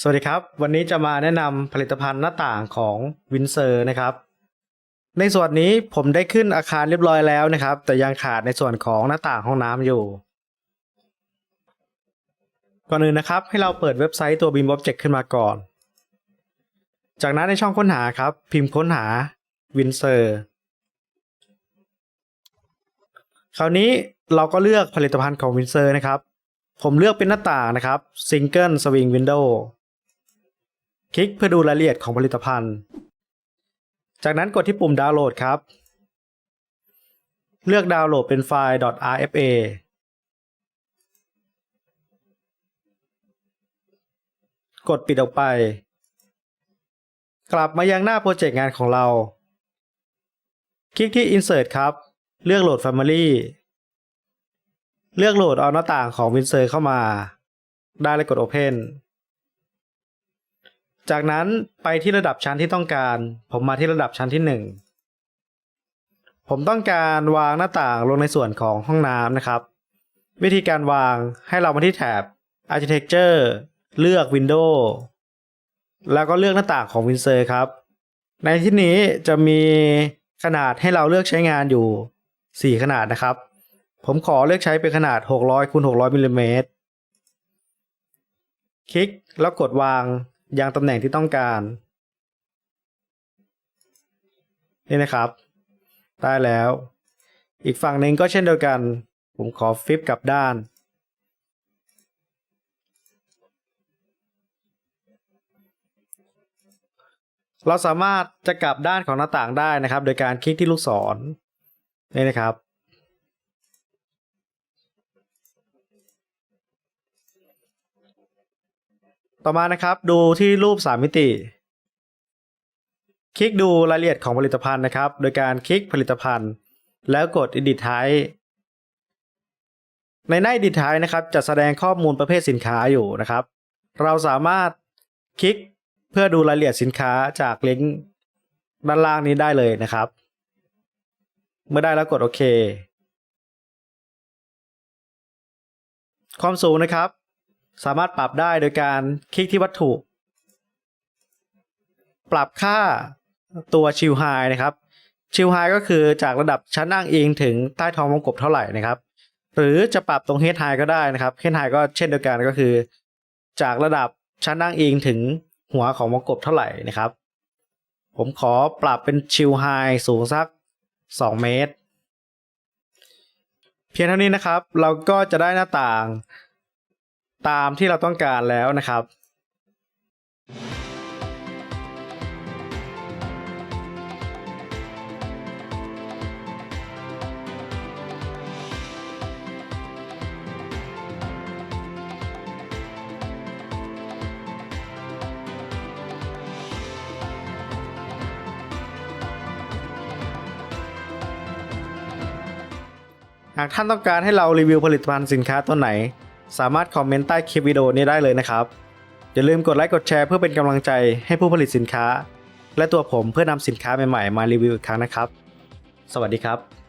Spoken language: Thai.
สวัสดีครับ วันนี้จะมาแนะนำผลิตภัณฑ์หน้าต่างของวินเซอร์นะครับ ในส่วนนี้ผมได้ขึ้นอาคารเรียบร้อยแล้วนะครับ แต่ยังขาดในส่วนของหน้าต่างห้องน้ำอยู่ ก่อนอื่นนะครับ ให้เราเปิดเว็บไซต์ตัว Beam Object ขึ้นมาก่อน จากนั้นในช่องค้นหาครับ พิมพ์ค้นหาวินเซอร์คราวนี้เราก็เลือกผลิตภัณฑ์ของวินเซอร์นะครับ ผมเลือกเป็นหน้าต่างนะครับ Single Swing Window คลิกเพื่อดูรายละเอียดของผลิตภัณฑ์ จากนั้นกดที่ปุ่มดาวน์โหลดครับ เลือกดาวน์โหลดเป็นไฟล์ .rfa กดปิดออกไป กลับมายังหน้าโปรเจกต์งานของเรา คลิกที่ Insert ครับ เลือกโหลด Family เลือกโหลดเอาหน้าต่างของ Winsor เข้ามา ได้เลยกด Open จากนั้นไปที่ระดับชั้นที่ต้องการ ผมมาที่ระดับชั้นที่ 1 ผมต้องการวางหน้าต่างลงในส่วนของห้องน้ำนะครับ วิธีการวางให้เรามาที่แถบ Architecture เลือก Window แล้วก็เลือกหน้าต่างของ Windsor ครับ ในที่นี้จะมีขนาดให้เราเลือกใช้งานอยู่ 4 ขนาดนะครับ ผมขอเลือกใช้เป็นขนาด 600คูณ600มิลลิเมตรคลิกแล้วกดวาง ยังตำแหน่งที่ต้องการนี่นะครับ ได้แล้ว อีกฝั่งหนึ่งก็เช่นเดียวกัน ผมขอฟลิปกลับด้าน เราสามารถจะกลับด้านของหน้าต่างได้นะครับ โดยการคลิกที่ลูกศรนี่นะครับ ต่อมานะครับดูที่รูป 3 มิติ คลิกดูรายละเอียดของผลิตภัณฑ์นะครับ โดยการคลิกผลิตภัณฑ์ แล้วกด Edit Type ในหน้า Edit Type นะครับจะแสดงข้อมูลประเภทสินค้าอยู่นะครับ เราสามารถคลิกเพื่อดูรายละเอียดสินค้าจากลิงก์ด้านล่างนี้ได้เลยนะครับ เมื่อได้แล้วกดโอเค ความสูงนะครับ สามารถปรับได้โดยการคลิกที่วัตถุ ปรับค่าตัวชิลไฮนะครับชิลไฮก็คือจากระดับชั้นอ้างอิงถึงใต้ท้องวงกบเท่าไหร่นะครับ หรือจะปรับตรงเฮดไฮก็ได้นะครับเฮดไฮก็เช่นเดียวกันก็คือ จากระดับชั้นอ้างอิงถึงหัวของวงกบเท่าไหร่นะครับ ผมขอปรับเป็นชิลไฮสูงสัก 2 เมตร เพียงเท่านี้นะครับ เราก็จะได้หน้าต่าง ตามที่เราต้องการแล้วนะครับหากท่านต้องการให้เรารีวิวผลิตภัณฑ์สินค้าตัวไหน สามารถคอมเมนต์ใต้คลิปวิดีโอนี้ได้เลยนะครับ อย่าลืมกดไลค์กดแชร์เพื่อเป็นกำลังใจให้ผู้ผลิตสินค้า และตัวผมเพื่อนำสินค้าใหม่ๆ มารีวิวอีกครั้งนะครับ สวัสดีครับ